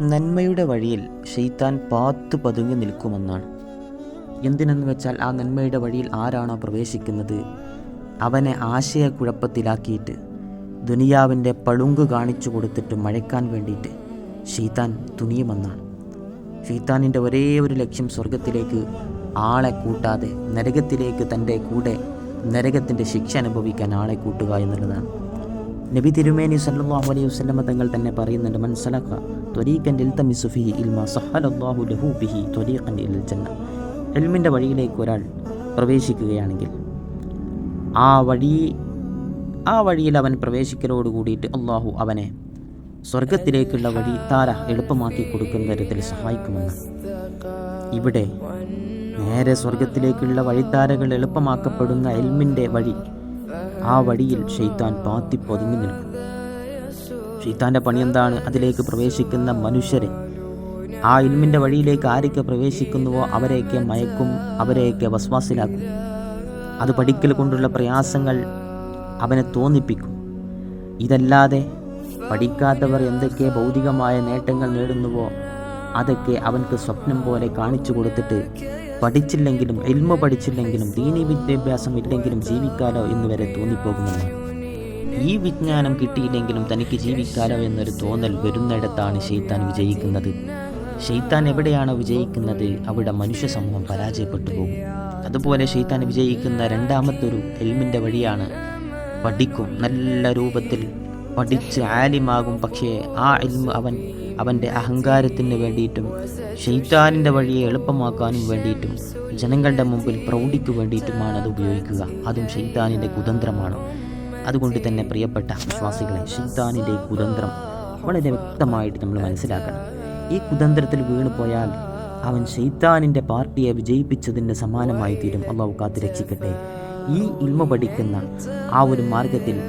നന്മയുടെ വഴിയിൽ ഷെയ്ത്താൻ പാത്തു പതുങ്ങി നിൽക്കുമെന്നാണ്. എന്തിനെന്ന് വെച്ചാൽ ആ നന്മയുടെ വഴിയിൽ ആരാണോ പ്രവേശിക്കുന്നത്? അവനെ ആശയക്കുഴപ്പത്തിലാക്കിയിട്ട് ദുനിയാവിന്റെ പളുങ്ക് കാണിച്ചു കൊടുത്തിട്ട് മഴയ്ക്കാൻ വേണ്ടിയിട്ട് ഷെയ്ത്താൻ തുനിയുമെന്നാണ്. ഷെയ്ത്താനിന്റെ ഒരേ ഒരു ലക്ഷ്യം സ്വർഗത്തിലേക്ക് ആളെ കൂട്ടാതെ നരകത്തിലേക്ക് തന്റെ കൂടെ നരകത്തിന്റെ ശിക്ഷ അനുഭവിക്കാൻ ആളെ കൂട്ടുക എന്നുള്ളതാണ്. നബി തിരുമേനി സല്ലാഹു അലൈഹി വസ്ലമ തങ്ങൾ തന്നെ പറയുന്നുണ്ട് ജന്ന എൽമിന്റെ വഴിയിലേക്ക് ഒരാൾ പ്രവേശിക്കുകയാണെങ്കിൽ ആ വഴി ആ വഴിയിൽ അവൻ പ്രവേശിക്കലോട് കൂടിയിട്ട് അള്ളാഹു അവനെ സ്വർഗത്തിലേക്കുള്ള വഴി താര എളുപ്പമാക്കി കൊടുക്കുന്ന തരത്തിൽ സഹായിക്കുമെന്ന്. ഇവിടെ നേരെ സ്വർഗത്തിലേക്കുള്ള വഴിത്താരകൾ എളുപ്പമാക്കപ്പെടുന്ന എൽമിന്റെ വഴി ആ വഴിയിൽ ഷെയ്ത്താൻ പാത്തി പൊതുങ്ങി നിൽക്കും. ഷെയ്ത്താന്റെ പണി എന്താണ്? അതിലേക്ക് പ്രവേശിക്കുന്ന മനുഷ്യരെ. ആ ഇൽമിന്റെ വഴിയിലേക്ക് ആരൊക്കെ പ്രവേശിക്കുന്നുവോ അവരെയൊക്കെ മയക്കും അവരെയൊക്കെ വസ്വാസിലാക്കും. അത് പഠിക്കൽ കൊണ്ടുള്ള പ്രയാസങ്ങൾ അവനെ തോന്നിപ്പിക്കും. ഇതല്ലാതെ പഠിക്കാത്തവർ എന്തൊക്കെ ഭൗതികമായ നേട്ടങ്ങൾ നേടുന്നുവോ അതൊക്കെ അവൻക്ക് സ്വപ്നം പോലെ കാണിച്ചു കൊടുത്തിട്ട് പഠിച്ചില്ലെങ്കിലും എൽമ പഠിച്ചില്ലെങ്കിലും ദീനി വിദ്യാഭ്യാസം ഇല്ലെങ്കിലും ജീവിക്കാലോ എന്ന് വരെ തോന്നിപ്പോകുമെന്ന്. ഈ വിജ്ഞാനം കിട്ടിയില്ലെങ്കിലും തനിക്ക് ജീവിക്കാലോ എന്നൊരു തോന്നൽ വരുന്നിടത്താണ് ഷെയ്ത്താൻ വിജയിക്കുന്നത്. ഷെയ്ത്താൻ എവിടെയാണോ വിജയിക്കുന്നത് അവിടെ മനുഷ്യ സമൂഹം പരാജയപ്പെട്ടു പോകും. അതുപോലെ ഷെയ്ത്താൻ വിജയിക്കുന്ന രണ്ടാമത്തൊരു എൽമിന്റെ വഴിയാണ് പഠിക്കും. നല്ല രൂപത്തിൽ പഠിച്ച് ആലിമാകും. പക്ഷേ ആ എൽമ് അവൻ അവന്റെ അഹങ്കാരത്തിന് വേണ്ടിയിട്ടും ഷെയ്ത്താനിന്റെ വഴിയെ എളുപ്പമാക്കാനും വേണ്ടിയിട്ടും ജനങ്ങളുടെ മുമ്പിൽ പ്രൗഢിക്കു വേണ്ടിയിട്ടുമാണ് അത് ഉപയോഗിക്കുക. അതും ഷെയ്ത്താനിന്റെ കുതന്ത്രമാണ്. അതുകൊണ്ട് തന്നെ പ്രിയപ്പെട്ട വിശ്വാസികളെ ഷെയ്ത്താനിന്റെ കുതന്ത്രം വളരെ വ്യക്തമായിട്ട് നമ്മൾ മനസ്സിലാക്കണം. ഈ കുതന്ത്രത്തിൽ വീണുപോയാൽ അവൻ ഷെയ്ത്താനിന്റെ പാർട്ടിയെ വിജയിപ്പിച്ചതിന്റെ സമാനമായി തീരും. അള്ളാഹു കാത്തിരക്ഷിക്കട്ടെ ഈ ഇൽമ പഠിക്കുന്ന ആ ഒരു മാർഗത്തിൽ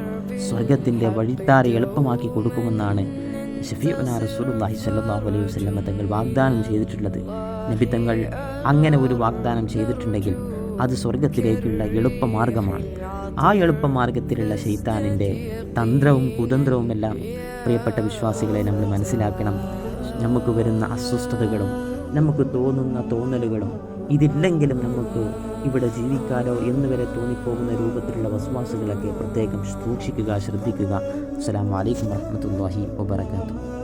സ്വർഗത്തിന്റെ വഴിത്താറി എളുപ്പമാക്കി കൊടുക്കുമെന്നാണ് ഷഫീഉന റസൂലുള്ളാഹി സ്വല്ലല്ലാഹു അലൈഹി തങ്ങൾ വാഗ്ദാനം ചെയ്തിട്ടുള്ളത്. നബി തങ്ങൾ അങ്ങനെ ഒരു വാഗ്ദാനം ചെയ്തിട്ടുണ്ടെങ്കിൽ അത് സ്വർഗത്തിലേക്കുള്ള എളുപ്പമാർഗമാണ്. ആ എളുപ്പമാർഗത്തിലുള്ള ഷെയ്ത്താനിന്റെ തന്ത്രവും കുതന്ത്രവും എല്ലാം പ്രിയപ്പെട്ട വിശ്വാസികളെ നമ്മൾ മനസ്സിലാക്കണം. നമുക്ക് വരുന്ന അസ്വസ്ഥതകളും നമുക്ക് തോന്നുന്ന തോന്നലുകളും ഇതില്ലെങ്കിലും നമുക്ക് ഇവിടെ ജീവിക്കാനോ എന്ന് വരെ തോന്നിപ്പോകുന്ന രൂപത്തിലുള്ള വസ്വാസുകളൊക്കെ പ്രത്യേകം സൂക്ഷിക്കുക ശ്രദ്ധിക്കുക. അസ്സലാമു അലൈക്കും വാഹി വബറകാതുഹു.